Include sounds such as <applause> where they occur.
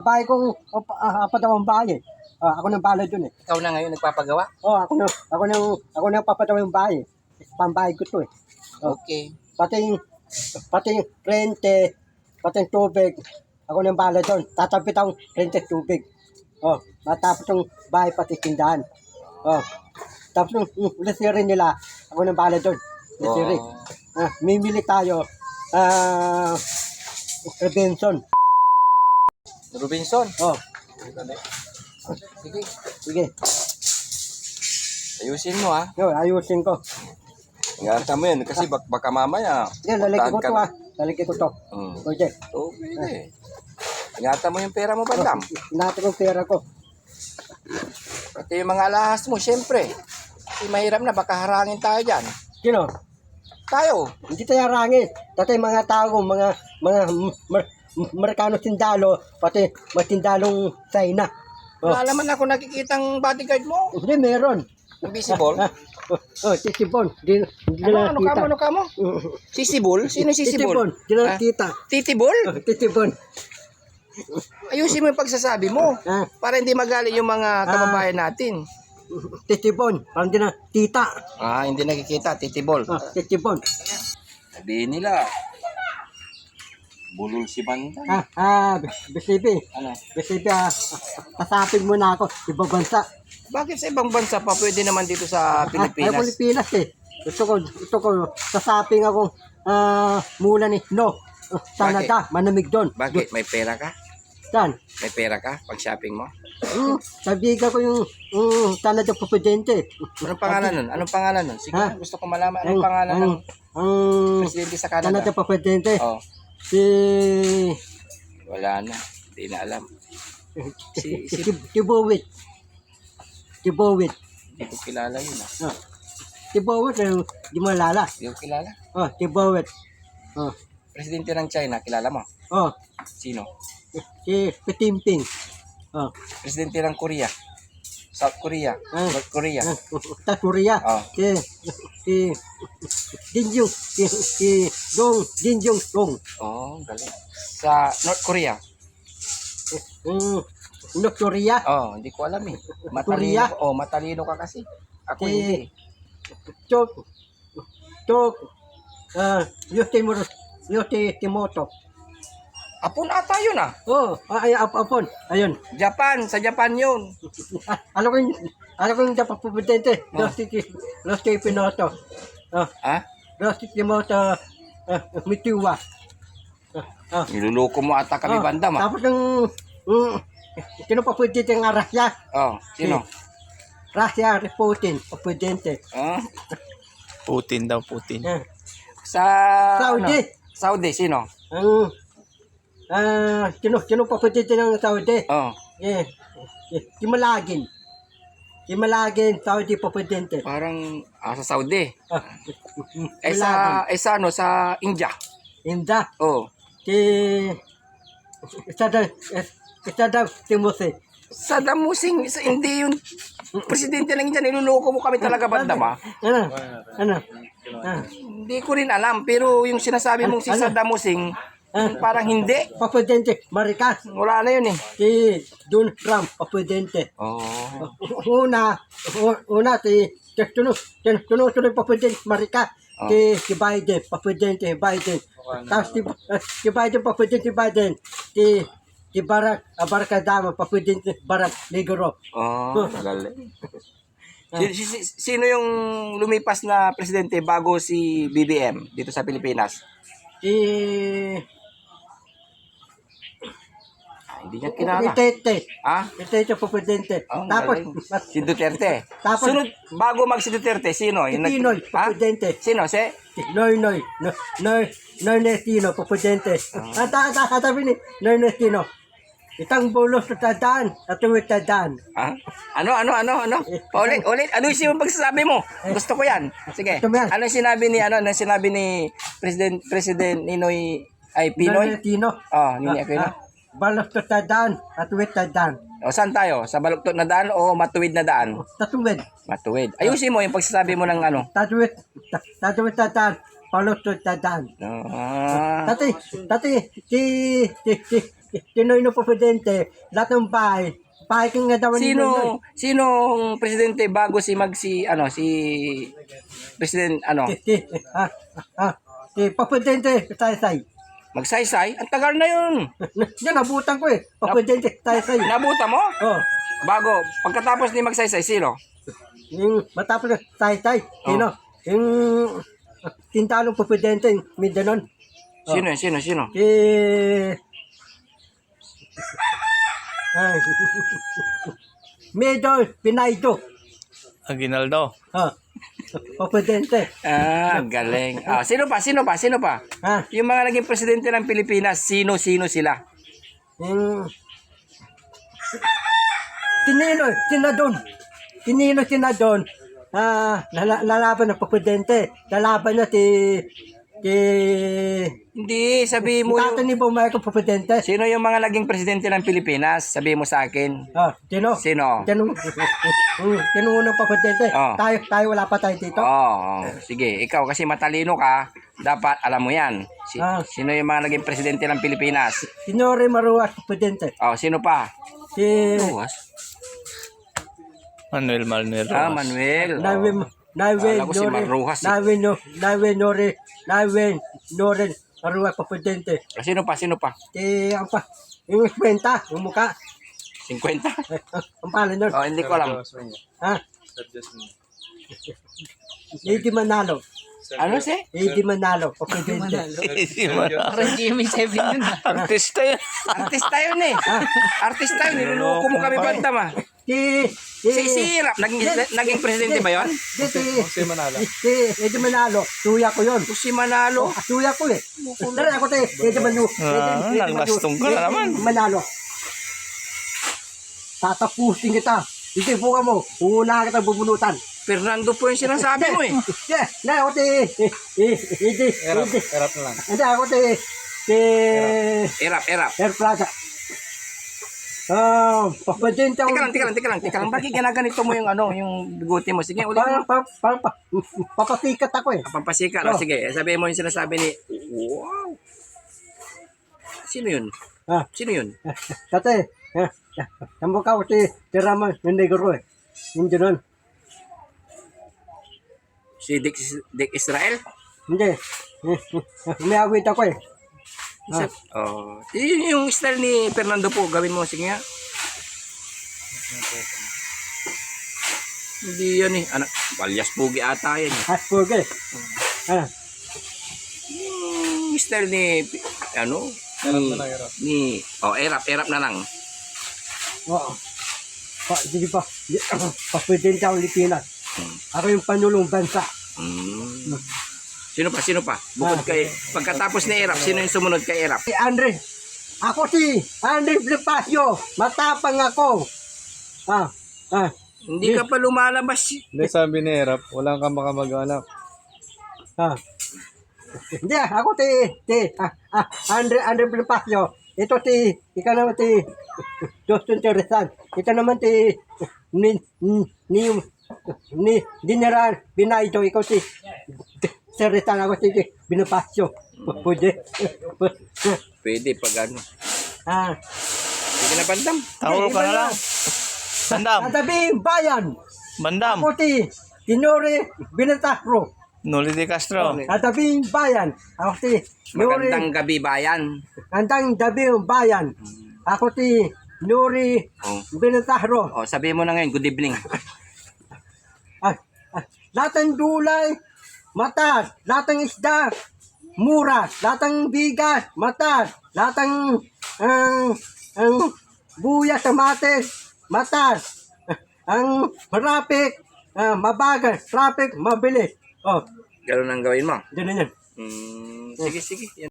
Bahay kong op- ah, apat ang bahay eh. Ah, ako nang bala dun eh. Ikaw na ngayon nagpapagawa? Oh, ako na ako nang ako nang papatawa yung bahay. eh. Pambahay ko to eh. Okay. Pati yung pati yung rente, pati yung tubig. Ako nang bala doon. Tatapit ang rente tubig. Oh, matapos yung bahay pati tindahan. Oh. Tapos yung yung lesirin nila, ako nang bala doon. Lesirin. Oh. Ah, mimili tayo. Ah, Robinson. Robinson. Oh, Sige. sige. Ayusin mo ha. Yo, ayusin ko. Ingatan mo yun kasi bak baka mamaya. Sige, lalagyan ko to ah. Lalagyan ko to. Hmm. Oye, Oo, pwede. Ingatan mo yung pera mo, bandam. natin yung pera ko. Pati yung mga alahas mo, syempre. Kasi mahirap na, baka harangin tayo dyan. Sino? Tayo. Hindi tayo harangin. Tatay mga tao, mga mga Amerikano tindalo, pati matindalong China. Oh, Wala naman ako nakikitang bodyguard mo. hindi meron. Invisible. Ah, <laughs> oh, oh, titibon. Di, di Ano, ano ka nakita. mo, ano ka mo? <laughs> Sisibol? Sino Titibon. sisibol? Di na Ah, nakita. Titibol? Oh, titibon. Ayusin mo yung pagsasabi mo. Ah, Para hindi magali yung mga kababayan natin. titibon. Parang di na tita. Ah, hindi nakikita. Titibol. Oh, titibon. Sabihin nila, bulol si Banda. Ah, ah, bisibi. Ano? Bisibi, ah, kasapin mo na ako. Ibang bansa. Bakit sa ibang bansa pa pwede naman dito sa Ah, Ay, Pilipinas? Pilipinas eh. Gusto ko, gusto ko, sasaping ako, ah, mula ni, no, ah, Canada, manamig doon. Bakit? May pera ka? Saan? May pera ka pag shopping mo? Hmm, sabigan ko yung, um, Canada presidente. Anong pangalan nun? Anong pangalan nun? Sige, Ha? gusto ko malaman. Ang, Anong pangalan ang, ng ang, presidente sa Canada? Canada presidente, Oh, si, wala na. Hindi na alam. Si, si, si, si, si Bowit. Si Bowit. hindi ko kilala yun ah. Ah. Si Bowit, eh, di mo lala. Hindi ko kilala. Oh, si Bowit. Oh, Presidente ng China, kilala mo? oh, Sino? si, si Timping. Oh, Presidente ng Korea. South Korea. Ah. North Korea. ah, sa Korea. Oh. Si, si, Dinjung, si, Dong, Dinjung, Dong. Oh, galing. Sa North Korea. Mm, North Korea. Oh, hindi ko alam eh. <laughs> Korea? Matalino. Oh, matalino ka kasi. Ako Si- hindi. Chok, Chok, ah, Yoshimur, Yoshi Timoto. Apon ata yun ah. Oh, ay, ap, apon. Ayun. Japan, sa Japan yun. Ah, alam ko yung, alam ko yung dapat presidente. Oh. Yoshi, Yoshi Pinoto. Ah, Ha? Yoshi Timoto, ah, Mitiwa. Ah, ah. Niluloko mo ata kami Ah, bandam ah. Tapos yung, um, sino pa presidente ng Russia? Oh, sino? Russia, Putin, o presidente. Ah, Putin daw, Putin. Ah, sa Saudi. ano? Saudi, sino? Ang, ah, sino, sino pa presidente ng Saudi? Oh, Eh, eh, si Malagin. Si Malagin, Saudi pa presidente. parang ah, sa Saudi. Ah, <laughs> Eh sa, eh sa ano, sa India. Inda. Oh, Si, Saddam, Saddam Timothy. Saddam Hussein, isa- hindi yun. Presidente ng India, niluloko mo kami talaga bandam ah. Ano? Ano? Ah, Hindi ko rin alam, pero yung sinasabi mong si Ano? Saddam Hussein, parang hindi. pa presidente, Maricas. Wala na yun eh. Si Donald Trump, pa presidente. Oh. Una, u- una si, si sunod, si sunod, sunod pa presidente, Maricas. Oh. Si, si Biden, pa presidente, Biden. Tapos si, si Biden, pa presidente, Biden. Si, si Barack, ah, Barack Obama, pa presidente, Barack Negro. Oh, galing. Si- si- si- sino yung lumipas na presidente bago si BBM dito sa Pilipinas? Si, hindi niya kilala. Tete. Ah? Tete pa presidente. Oh, Tapos, galing. si Duterte. Tapos- Sunod, bago mag si Duterte, sino? si Pinoy, Ha? presidente. Sino? Si? Si Noy Noy, no, Noy, Noy Nestino, pa presidente. Ah. At at at sabi ni Noy Nestino, itang bulos sa tadaan, at tuwid tadaan. Ah? Ano, ano, ano, ano? Paulit, ulit. Ano yung pagsasabi mo? Gusto ko yan. Sige. Ano yung sinabi ni, ano, ano sinabi ni President, President Ninoy, ay, Noy Pinoy? Nestino. Oh, Ninoy Aquino. Ah, Balos sa tadaan, at tuwid tadaan. O, saan tayo? Sa baluktot na daan o matuwid na daan? Tatuwid, Matuwid. Ayusin mo yung pagsasabi mo ng ano. tatuwid, ta- tatuwid tadaan, balos sa tadaan. Ah, Tati, tati, si, si, si, no presidente, lahat ng bahay, parking nga daw ni Noy. Sino sinong presidente bago si mag si ano si President ano Si, si, ah, ah, si presidente, say-say. Magsaysay ang tagal na yun <laughs> Yan, nabutan ko eh. Presidente, say-say. nabuta mo Oh, bago pagkatapos ni magsaysay sino yung matapos na say-say. Sino? Yung ah, tintalong presidente, yung Mindanon. sino yun? sino sino Si... Ay. <laughs> Medol Pinaydo. Aguinaldo. Ah. Presidente. ah galing ah, sino pa sino pa sino pa Ah, yung mga naging presidente ng Pilipinas sino sino sila yung... Tinino, tinadon. Tinino, tinadon. Ah, lala- lalaban ng presidente. Lalaban na si... Si... hindi sabi mo Tato yung, ni Bumay ko presidente. sino yung mga naging presidente ng Pilipinas sabi mo sa akin Ah, sino? sino Tinong... Tinong unang presidente. Ah. Tayo, tayo wala pa tayo dito. Oo, oh, sige. Ikaw kasi matalino ka, dapat alam mo yan. Si, Ah. Sino yung mga naging presidente ng Pilipinas? Sinore Maruas presidente. Oh, sino pa? Si... Ruas? Manuel Manuel Ah, Rojas. Manuel. Nawe, Oh. nawe, Akala ko si Nore, Marujas eh. nawe, no, nawe, Nore, nawe, Nore, Maruas presidente. Ah, Sino pa? Sino pa? Si, ang pa, yung kwenta, yung mukha, 50? eh, <laughs> ang pala nun, Oh, hindi ko alam. ha? Lady Manalo, Ano si? Lady Manalo, presidente. Si Manalo. Parang Jimmy Seven yun ah. Artista yun. Artista yun eh. Artista yun. Niluluko mo kami bantam ah. Si, Si, si Rap, naging, naging presidente ba yun? Si, si, si Manalo. Si, Lady Manalo, tuya ko yun. Si Manalo. Ah, Tuya ko eh. Dali ako tayo, Lady Manu. Ah, naglastong ka na naman. Manalo. Tatapusin kita. Hindi buka mo. Una kita bubulutan. Fernando po yung sinasabi mo eh. <laughs> Yeah, na ako ti. Hindi, hindi. Erap na lang. Hindi ako ti. Ti. Erap, erap. Air Plaza. Ah, papadente ako. Tika lang, tika lang, tika lang, tika lang. Bakit ginaganito mo yung ano, yung bigote mo? Sige, ulit Pa, mo. pa, pa, pa, papasikat ako eh. Pampasika. Oh. Oh. Sige, sabihin mo yung sinasabi ni... Wow! Sino yun? Ah, Sino yun? <laughs> Tate, eh, ang mukha ko ti, ti Raman, yung negro eh. Hindi nun. Si Dick, Dick Israel? Hindi. <laughs> Umiawit ako eh. Isa, oh. Yun yung style ni Fernando po. Gawin mo. Sige nga. Hindi yan eh. Anak, balyas pugi ata yan eh. Hasburger. Ah, Yung style ni... Ano? Ni, ni... Oh, erap. Erap na lang. oo. Pa, hindi pa. Papresidente ako Pilipinas. Ako yung panulong bansa. Hmm. Sino pa? Sino pa? Bukod kay... Pagkatapos ni Erap, sino yung sumunod kay Erap? Si Andre. Ako si Andre Bonifacio. Matapang ako. Ah, ah. Hindi ka pa lumalabas. Hindi, sabi ni Erap, walang ka makamag-anak. Ah. Hindi, ako ti, ti, ah, ah, Andre, Andre Bonifacio. Ito ti, ikaw naman ti, Justin Teresan. Ito naman ti, ni, ni, ni, ni, General Binaydo. Ikaw ti, Teresan. Ako ti, Bonifacio. Pwede. Pwede pag ano. Ah. Sige na, Bandam. Tawag ka na lang. Bandam. Tatabi bayan. Bandam. Ako ti, Tinore Binatahro. Noli de Castro. Tatabi bayan. Ako ti, Nuri, Magandang gabi, bayan. Andang dabi bayan. Ako ti, Nuri Oh. Binatahro. Oh, sabi mo na ngayon, good evening. Ah, ah, lahat ng dulay, mataas. Lahat ng isda, mura. Lahat ng bigas, mataas. Lahat ng, ang, ang buya sa mates, mataas. Ang traffic, ah, mabagal. Traffic, mabilis. Oh, Ganun ang gawin mo. ganun yan. Hmm, sige, sige. Yan